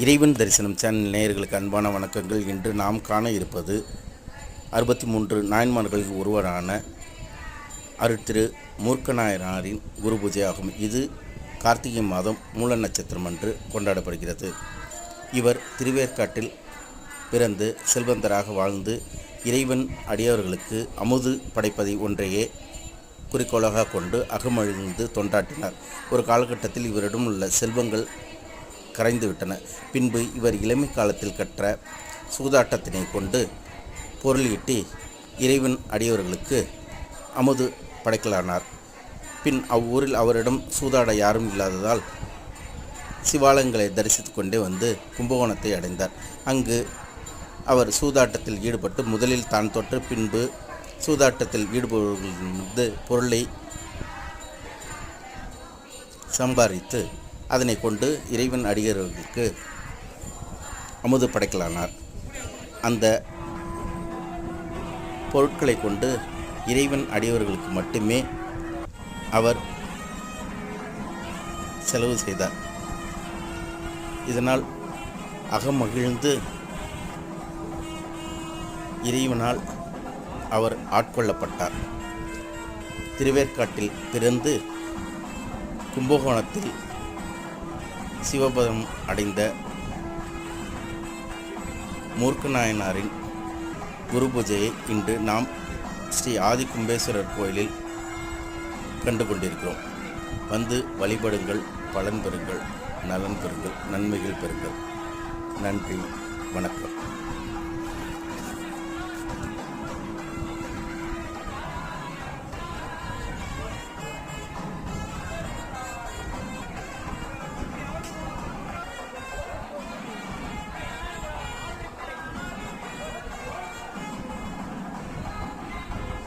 இறைவன் தரிசனம் சேனல் நேயர்களுக்கு அன்பான வணக்கங்கள். இன்று நாம் காண இருப்பது அறுபத்தி மூன்று நாயன்மார்களில் ஒருவரான அருத்திரு மூர்க்கநாயனாரின் குரு பூஜை ஆகும் இது கார்த்திகை மாதம் மூல நட்சத்திரம் அன்று கொண்டாடப்படுகிறது. இவர் திருவேற்காட்டில் பிறந்து செல்வந்தராக வாழ்ந்து இறைவன் அடியவர்களுக்கு அமுது படைப்பதை ஒன்றையே குறிக்கோளாக கொண்டு அகமழிந்து தொண்டாட்டினார் ஒரு காலகட்டத்தில் இவரிடம் உள்ள செல்வங்கள் கரைந்துவிட்டன பின்பு இவர் இளமை காலத்தில் கற்ற சூதாட்டத்தினை கொண்டு பொருளீட்டி இறைவன் அடியவர்களுக்கு அமுது படைக்கலானார். பின் அவ்வூரில் அவரிடம் சூதாட யாரும் இல்லாததால் சிவாலயங்களை தரிசித்து கொண்டே வந்து கும்பகோணத்தை அடைந்தார். அங்கு அவர் சூதாட்டத்தில் ஈடுபட்டு முதலில் தான் தொற்று பின்பு சூதாட்டத்தில் ஈடுபவர்களிருந்து பொருளை சம்பாதித்து அதனை கொண்டு இறைவன் அடியவர்களுக்கு அமுது படைக்கலானார். அந்த பொருட்களை கொண்டு இறைவன் அடியவர்களுக்கு மட்டுமே அவர் செலவு செய்தார். இதனால் அகமகிழ்ந்து இறைவனால் அவர் ஆட்கொள்ளப்பட்டார். திருவேற்காட்டில் பிறந்து கும்பகோணத்தில் சிவபதம் அடைந்த மூர்க்கநாயனாரின் குரு பூஜையை இன்று நாம் ஸ்ரீ ஆதி கும்பேஸ்வரர் கோயிலில் கண்டு கொண்டிருக்கிறோம் வந்து வழிபடுங்கள் பலன் பெறுங்கள் நலன் பெறுங்கள் நன்மைகள் பெறுங்கள். நன்றி வணக்கம்.